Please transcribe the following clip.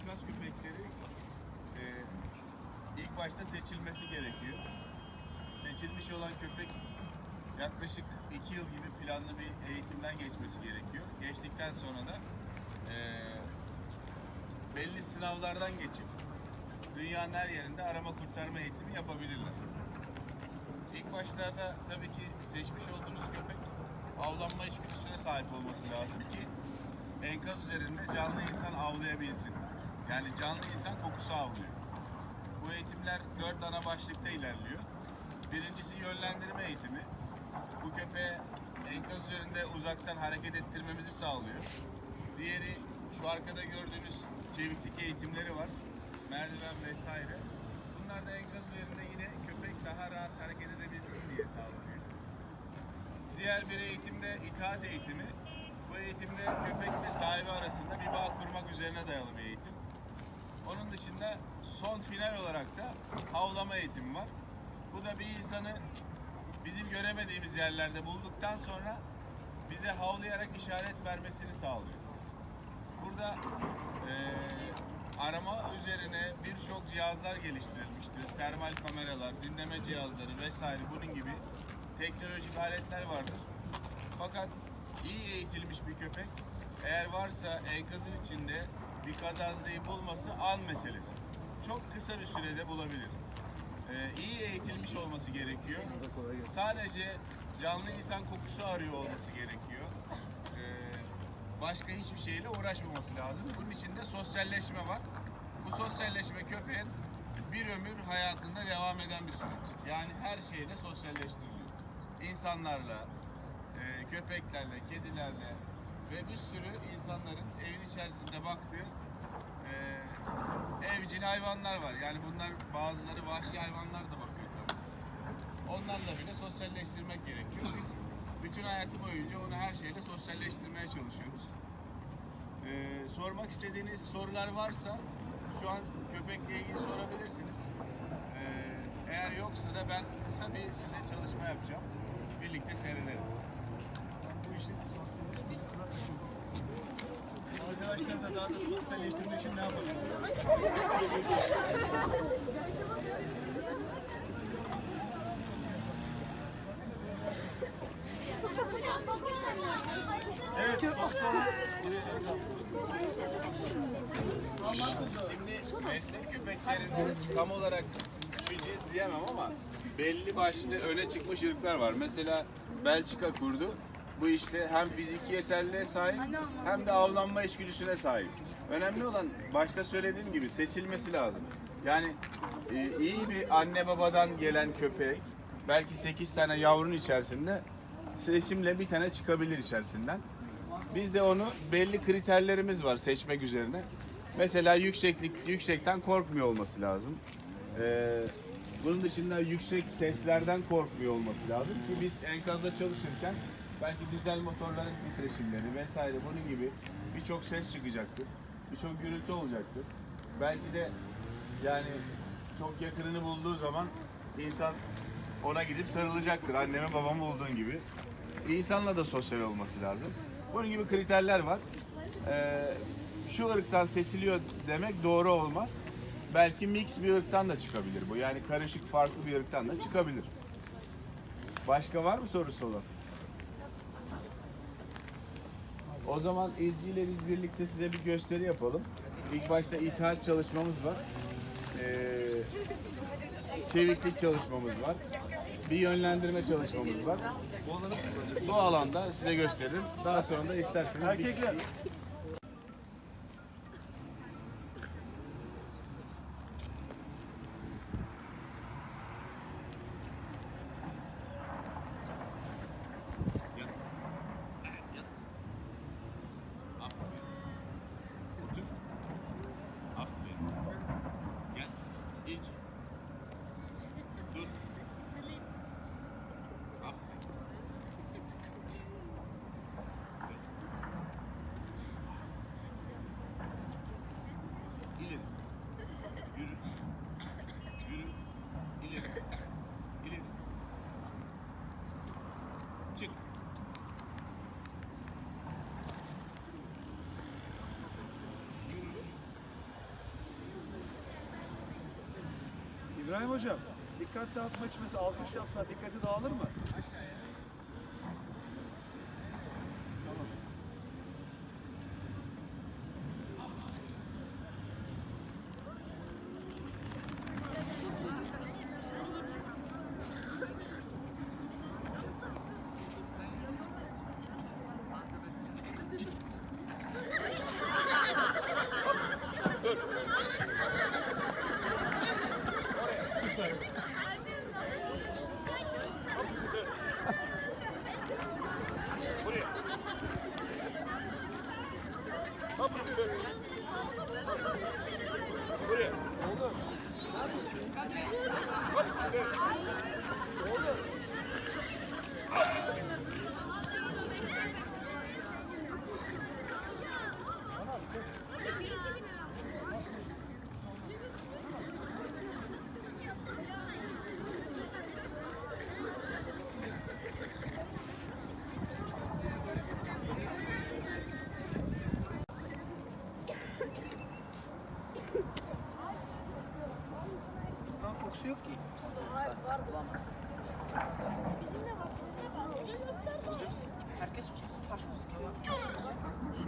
enkaz köpekleri e, ilk başta seçilmesi gerekiyor. Seçilmiş olan köpek yaklaşık iki yıl gibi planlı bir eğitimden geçmesi gerekiyor. Geçtikten sonra da e, belli sınavlardan geçip dünyanın her yerinde arama kurtarma eğitimi yapabilirler. İlk başlarda tabii ki seçmiş olduğunuz köpek avlanma içgüdüsüne sahip olması lazım ki enkaz üzerinde canlı insan avlayabilsin. Yani canlı insan kokusu avlıyor. Bu eğitimler dört ana başlıkta ilerliyor. Birincisi yönlendirme eğitimi. Bu köpeğe enkaz üzerinde uzaktan hareket ettirmemizi sağlıyor. Diğeri şu arkada gördüğünüz çeviklik eğitimleri var. Merdiven vesaire. Bunlar da enkaz üzerinde yine köpek daha rahat hareket edebilsin diye sağlanıyor. Diğer bir eğitimde itaat eğitimi. Bu eğitimde köpekle sahibi arasında bir bağ kurmak üzerine dayalı bir eğitim. Onun dışında son final olarak da avlama eğitimi var. Bu da bir insanı bizim göremediğimiz yerlerde bulduktan sonra bize havlayarak işaret vermesini sağlıyor. Burada eee, arama üzerine birçok cihazlar geliştirilmiştir. Termal kameralar, dinleme cihazları vesaire bunun gibi teknolojik aletler vardır. Fakat iyi eğitilmiş bir köpek eğer varsa enkazın içinde bir kazazayı bulması an meselesi. Çok kısa bir sürede bulabilir. Ee, iyi eğitilmiş olması gerekiyor. Sadece canlı insan kokusu arıyor olması gerekiyor. Ee, başka hiçbir şeyle uğraşmaması lazım. Bunun için de sosyalleşme var. Bu sosyalleşme köpeğin bir ömür hayatında devam eden bir süreç. Yani her şeyle sosyalleştiriliyor. İnsanlarla, e, köpeklerle, kedilerle ve bir sürü insanların evin içerisinde baktığı e, evcil hayvanlar var. Yani bunlar bazıları vahşi hayvanlar da bakıyor tabii. Onlarla bile sosyalleştirmek gerekiyor. Biz bütün hayatı boyunca onu her şeyle sosyalleştirmeye çalışıyoruz. Ee, sormak istediğiniz sorular varsa şu an köpekle ilgili sorabilirsiniz. Ee, eğer yoksa da ben kısa bir size çalışma yapacağım. Birlikte seyredelim. Bu işin katıldım. Arkadaşlar da daha da sosyalleştirmek için ne yapalım? Evet, çok Şimdi meslek köpeklerinde tam olarak şu cins diyemem ama belli başlı öne çıkmış ırklar var. Mesela Belçika kurdu. Bu işte hem fiziki yeterliliğe sahip hem de avlanma içgüdüsüne sahip. Önemli olan başta söylediğim gibi seçilmesi lazım. Yani e, iyi bir anne babadan gelen köpek belki 8 tane yavrunun içerisinde seçimle bir tane çıkabilir içerisinden. Biz de onu belli kriterlerimiz var seçmek üzerine. Mesela yükseklik, yüksekten korkmuyor olması lazım. Ee, bunun dışında yüksek seslerden korkmuyor olması lazım ki biz enkazda çalışırken belki dizel motorların titreşimleri vesaire bunun gibi birçok ses çıkacaktır. Birçok gürültü olacaktır. Belki de yani çok yakınını bulduğu zaman insan ona gidip sarılacaktır. Anneme babamı bulduğun gibi. İnsanla da sosyal olması lazım. Bunun gibi kriterler var. Ee, şu ırktan seçiliyor demek doğru olmaz. Belki mix bir ırktan da çıkabilir bu. Yani karışık farklı bir ırktan da çıkabilir. Başka var mı sorusu olan? O zaman İzci ile biz birlikte size bir gösteri yapalım. İlk başta ithal çalışmamız var. Ee, çeviklik çalışmamız var. Bir yönlendirme çalışmamız var. Bu alanda size gösteririm. Daha sonra da isterseniz bir Erkekler. İbrahim Hocam, dikkat dağıtmak için mesela alkış yapsa dikkati dağılır mı? Tamam. Kan kokusu yok ki. Bizim de var, bizim de var. Herkes ya.